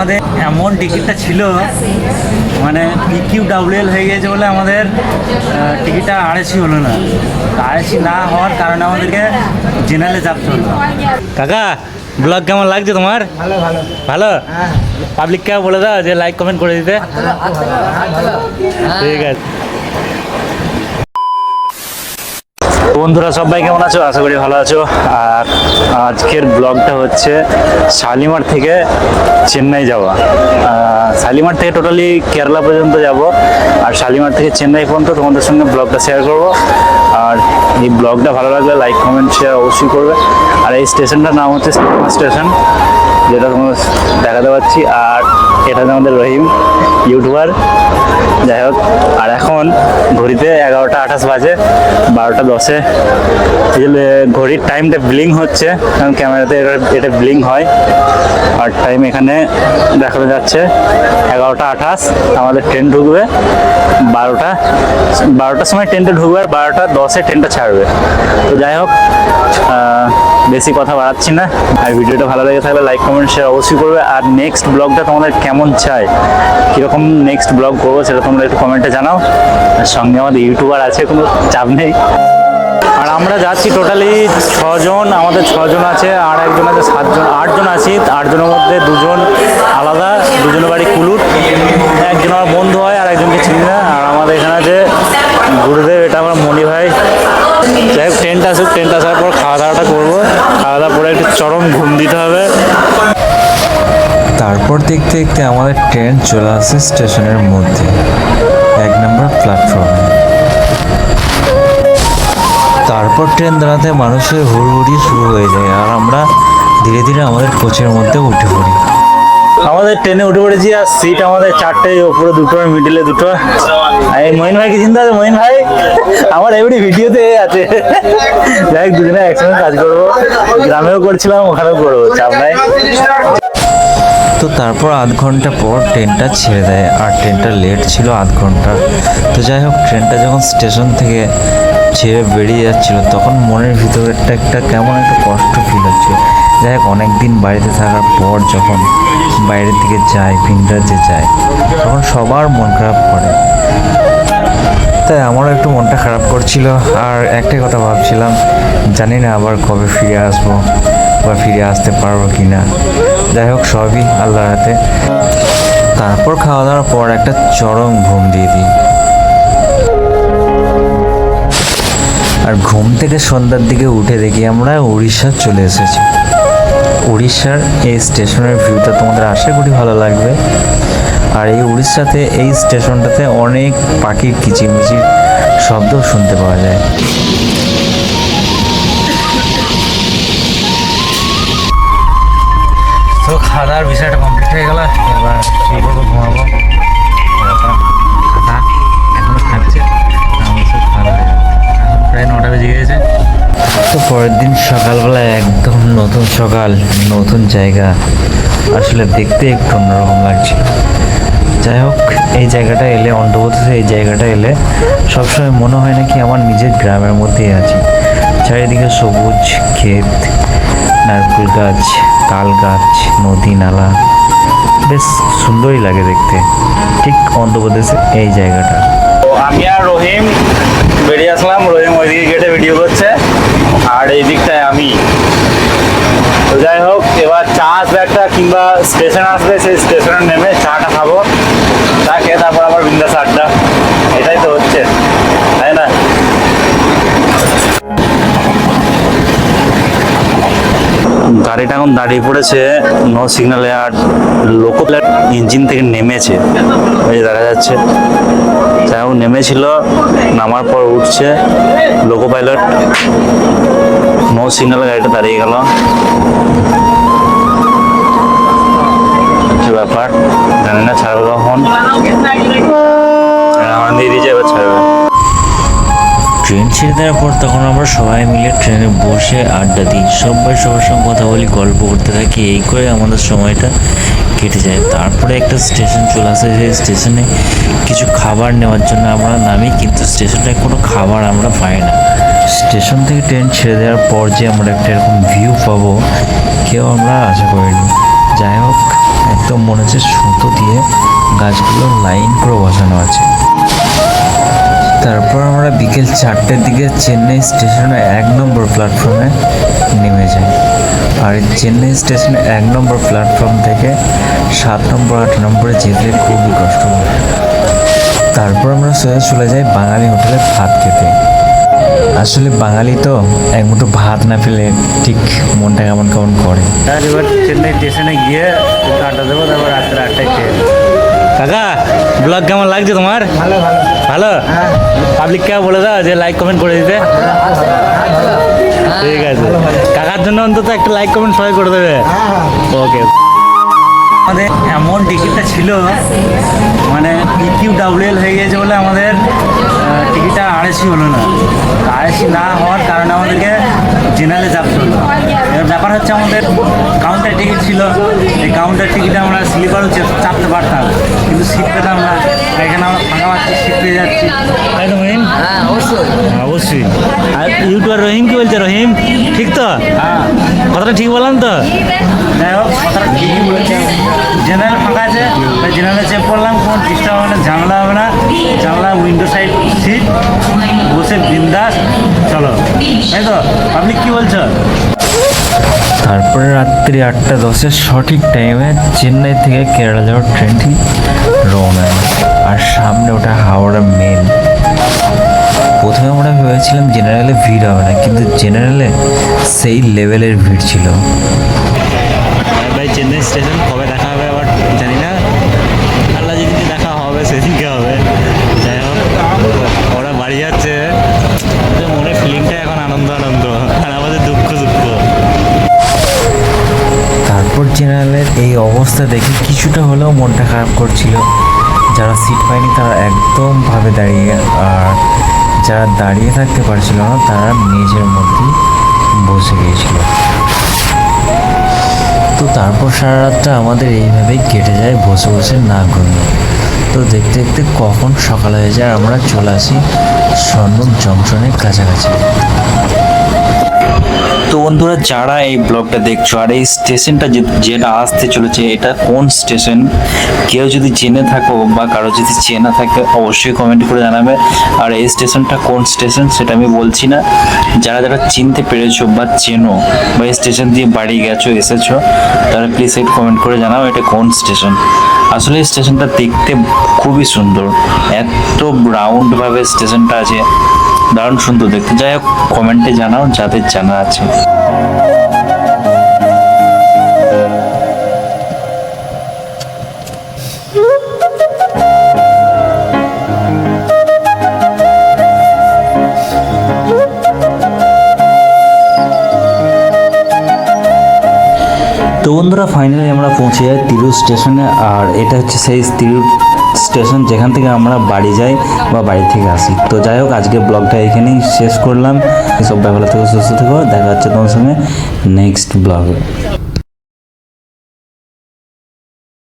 আমাদের এমন টিকিটটা ছিল মানে পিকিউ ডাব্লিউএল হয়ে গেছে বলে আমাদের টিকিটটা আড়াইশি হলো না। আড়াইশি না হওয়ার কারণে আমাদেরকে জেনারেলে চাপতে হলো। কাকা ব্লগ কেমন লাগছে তোমার? ভালো ভালো। ভালো? পাবলিককে বলে দাও যে লাইক কমেন্ট করে দিতে। ঠিক আছে। বন্ধুরা, সবাই কেমন আছো? আশা করি ভালো আছো। আর আজকের ব্লগটা হচ্ছে শালিমার থেকে চেন্নাই যাওয়া। শালিমার থেকে টোটালি কেরালা পর্যন্ত যাব। আর শালিমার থেকে চেন্নাই পর্যন্ত তোমাদের সঙ্গে ব্লগটা শেয়ার করব। আর এই ব্লগটা ভালো লাগলে লাইক কমেন্ট শেয়ার অবশ্যই করবে। আর এই স্টেশনটার নাম হচ্ছে স্টেশন যেটা তোমার দেখাতে পাচ্ছি। আর এটা আমাদের রহিম, ইউটিউবার। যাই হোক, আর এখন ঘড়িতে এগারোটা আঠাশ বাজে, বারোটা দশে। ঘড়ির টাইমটা ব্লিং হচ্ছে, কারণ ক্যামেরাতে এটা- এটা ব্লিং হয়। আর টাইম এখানে দেখানো যাচ্ছে, এগারোটা আঠাশ, আমাদের ট্রেন ঢুকবে। বারোটা, বারোটার সময় ট্রেনটা ঢুকবে আর বারোটা দশে ট্রেনটা ছাড়বে। তো যাই হোক বেশি কথা বাড়াচ্ছি না। আর ভিডিওটা ভালো লেগে থাকলে লাইক কমেন্ট শেয়ার অবশ্যই করবে। আর নেক্সট ব্লগটা তোমাদের কেমন চাই কীরকম নেক্সট ব্লগ করব সেটা তোমরা একটু কমেন্টে জানাও। আর সঙ্গে আমাদের ইউটিউবার আছে, কোনো চাপ নেই। আর আমরা যাচ্ছি টোটালি ছজন, আমাদের ছজন আছে, আর একজন আছে, সাতজন, আটজন আছি, আটজনের মধ্যে দুজন আলাদা, দুজনের বাড়ি কুলুট একজন আমার বন্ধু হয় আর একজনকে চিনি না, আর আমাদের এখানে আছে গুরুদেব, এটা আমার মনি ভাই। যাই হোক ট্রেনটা আসুক ট্রেনটা আসার পর খাওয়া দাওয়াটা করব খাওয়া দাওয়া পরে একটু চরম ঘুম দিতে হবে। তারপর দেখতে দেখতে আমাদের ট্রেন চলে আসে স্টেশনের মধ্যে, এক নম্বর প্ল্যাটফর্মে তারপর ট্রেন দাঁড়াতে মানুষের হুড়হুড়ি শুরু হয়ে যায় আর আমরা ধীরে ধীরে আমাদের কোচের মধ্যে উঠে পড়ি। আমাদের ট্রেনে উঠে পড়েছি আর সিট আমাদের চারটে ওপরে দুটো মিডিলে দুটো। আর এই মহিন ভাইকে চিন্তা আছে? মহিন ভাই আমার এমনি ভিডিওতে আছে। যাই হোক দুজনে একসঙ্গে কাজ করব। গ্রামেও করছিলাম ওখানেও করব চাপ নাই। তো তারপর আধ ঘণ্টা পর ট্রেনটা ছেড়ে দেয় আর ট্রেনটা লেট ছিল আধ ঘণ্টা। তো যাই হোক ট্রেনটা যখন স্টেশন থেকে ছেড়ে বেরিয়ে যাচ্ছিল, তখন মনের ভিতরে একটা কেমন একটা কষ্ট ফিল হচ্ছে যাই হোক অনেক দিন বাড়িতে থাকার পর যখন বাইরের দিকে যায়, ভিনরাজ্যে যায়, তখন সবার মন খারাপ করে। তাই আমারও একটু মনটা খারাপ করছিল। আর একটাই কথা ভাবছিলাম, জানি না আবার কবে ফিরে আসব বা ফিরে আসতে পারব কি না যাই হোক, সবই আল্লাহর হাতে। তারপর খাওয়া দাওয়ার পর একটা চরম ঘুম দিয়ে দিই। আর ঘুম থেকে সন্ধ্যার দিকে উঠে দেখি আমরা উড়িষ্যা চলে এসেছি। উড়িষ্যার এই স্টেশনের ভিউটা তোমাদের আশা করি ভালো লাগবে। আর এই উড়িষ্যাতে, এই স্টেশনটাতে অনেক পাখির কিচিমিচির শব্দ শুনতে পাওয়া যায়। তো খাওয়া দাওয়ার বিষয়টা কমপ্লিট হয়ে গেল, এবার ঘুমাবো। গিয়েছে তো পরের দিন সকালবেলা একদম নতুন সকাল নতুন জায়গা। আসলে দেখতে একটু অন্যরকম লাগছে। যাই হোক এই জায়গাটা এলে অন্তর্গততে এই জায়গাটা এলে সবসময় মনে হয় নাকি আমার নিজের গ্রামের মধ্যেই আছি। চারিদিকে সবুজ ক্ষেত নারকেল গাছ তাল গাছ নদী নালা। বেশ সুন্দরই লাগে দেখতে। ঠিক অন্ধ্রপ্রদেশে এই জায়গাটা। আমি আর রহিম বেরিয়ে আসলাম, রহিম ওইদিকে গেটে ভিডিও করছে, আর এই দিকটায় আমি। তো যাই হোক, এবার চা আসবে একটা, কিংবা স্টেশন আসবে, সেই স্টেশনে নেমে চাটা খাব। চা খেয়ে তারপর আবার বিন্দাস আড্ডা। এটাই তো হচ্ছে, তাই না? গাড়িটা এখন দাঁড়িয়ে পড়েছে নো সিগনালে আর লোকো ইঞ্জিন থেকে নেমেছে। ওই দেখা যাচ্ছে। হোক, নেমেছিল, নামার পর উঠছে লোকো পাইলট নো সিগনালে গাড়িটা দাঁড়িয়ে গেল। কি ব্যাপার? জানি না, ছাড়বে কখন? ছাড়বে। ট্রেন ছেড়ে দেওয়ার পর তখন আমরা সবাই মিলে ট্রেনে বসে আড্ডা দিই। সবাই সবার সঙ্গে কথা বলি, গল্প করতে থাকি, এই করে আমাদের সময়টা কেটে যায়। তারপরে একটা স্টেশন চলে আসে। সেই স্টেশনে কিছু খাবার নেওয়ার জন্য আমরা নামি, কিন্তু স্টেশনটায় কোনো খাবার আমরা পাই না। স্টেশন থেকে ট্রেন ছেড়ে দেওয়ার পর যে আমরা একটা এরকম ভিউ পাবো, কেউ আমরা আশা করিনি। যাই হোক, একদম মনে হচ্ছে সুতো দিয়ে গাছগুলো লাইন করে বসানো আছে। তারপর বিকেল চারটের দিকে চেন্নাই স্টেশনে এক নম্বর প্ল্যাটফর্মে নেমে যায়। আর চেন্নাই স্টেশনে এক নম্বর প্ল্যাটফর্ম থেকে সাত নম্বর, আট নম্বরে যেতে খুবই কষ্ট হয়। তারপর আমরা সোজা চলে যাই বাঙালি হোটেলে ভাত খেতে। আসলে বাঙালি তো এক মুঠো ভাত না পেলে ঠিক মনটা কেমন কেমন করে। আর এবার চেন্নাই স্টেশনে গিয়ে একটু আড্ডা দেবো তারপর রাত্রে আটটায় খেয়ে কাকা ব্লগ কেমন লাগছে তোমার? ভালো ভালো। ভালো? পাবলিককে বলে দাও যে লাইক কমেন্ট করে দিতে। ঠিক আছে। কাকার জন্য অন্তত একটা লাইক কমেন্ট সবাই করে দেবে। ওকে আমাদের এমন টিকিটটা ছিল মানে পিকিউ ডাব্লিউএল হয়ে গেছে বলে আমাদের আহ, টিকিটটা হলো না। আড়াইশি না হওয়ার কারণে আমাদেরকে জেনারেলে চাপতে এবার ব্যাপার হচ্ছে আমাদের কাউন্টার টিকিট ছিল। এই কাউন্টার টিকিটে আমরা স্লিপারও চাপতে পারতাম। কিন্তু সিট পেতাম না এখানে আমরা ফাঁকা পাচ্ছি সিট পেয়ে যাচ্ছি। হ্যাঁ অবশ্যই। অবশ্যই আর ইউটিউবার রহিম কি বলছে? রহিম ঠিক তো? হ্যাঁ কথাটা ঠিক বললাম তো? যাই হোক কথাটা ঠিকই বলেছে। জেনারেল ফাঁকা আছে তাই জেনারেলে চেক করলাম কোনো ডিস্টার্ব হবে না ঝামেলা হবে না। জানলা উইন্ডো সাইড সিট বসে বিন্দাস চলো। তাই তো? পাবলিক কি বলছো? তারপরে রাত্রি আটটা দশের সঠিক টাইমে চেন্নাই থেকে কেরালা যাওয়ার ট্রেনটি রওনা। হয়। আর সামনে ওটা হাওড়া মেল প্রথমে আমরা ভেবেছিলাম জেনারেলে ভিড় হবে না কিন্তু জেনারেলে সেই লেভেলের ভিড় ছিল। ভাই চেন্নাই স্টেশন কবে দেখা হবে আবার জানি না। আল্লাহ যেদিনকে দেখা হবে সেদিনকে হবে। যাই হোক ওরা বাড়ি যাচ্ছে। মনে ফিলিংটা এখন আনন্দ আনন্দ। আর আমাদের দুঃখ দুঃখ। তারপর জেনারেলের এই অবস্থা দেখে কিছুটা হলেও মনটা খারাপ করছিল। যারা সিট পায়নি তারা একদম ভাবে দাঁড়িয়ে আর যারা দাঁড়িয়ে থাকতে পারছিল না, তারা মেঝের মধ্যে বসে গিয়েছিল। তো তারপর সারা রাতটা আমাদের এইভাবেই কেটে যায়, বসে বসে না ঘুমিয়ে। তো দেখতে দেখতে কখন সকাল হয়ে যায়, আমরা চলে আসি স্বর্ণ জংশনের কাছাকাছি। তো বন্ধুরা, যারা এই ব্লগটা দেখছ আর এই স্টেশনটা যেটা আসতে চলেছে, এটা কোন স্টেশন? কেউ যদি জেনে থাকো বা কারও যদি চেনা থাকে, অবশ্যই কমেন্ট করে জানাবে। আর এই স্টেশনটা কোন স্টেশন, সেটা আমি বলছি না। যারা যারা চিনতে পেরেছ বা চেনো বা এই স্টেশন দিয়ে বাড়ি গেছো, এসেছ, তারা প্লিজ একটু কমেন্ট করে জানাও এটা কোন স্টেশন। আসলে স্টেশনটা দেখতে খুবই সুন্দর। এত রাউন্ডভাবে স্টেশনটা আছে। দারুণ সুন্দর দেখতে। যাই হোক কমেন্টে জানাও যাদের জানা আছে। তো বন্ধুরা ফাইনালি আমরা পৌঁছে যাই তিরুর স্টেশনে আর এটা হচ্ছে সেই তিরুর স্টেশন যেখান থেকে আমরা বাড়ি যাই বা বাড়ি থেকে আসি। তো যাই হোক, আজকে ব্লগটা এখানেই শেষ করলাম। সব ব্যাপার থেকে, সুস্থ থেকো। দেখা যাচ্ছে তোমার সঙ্গে নেক্সট ব্লগে।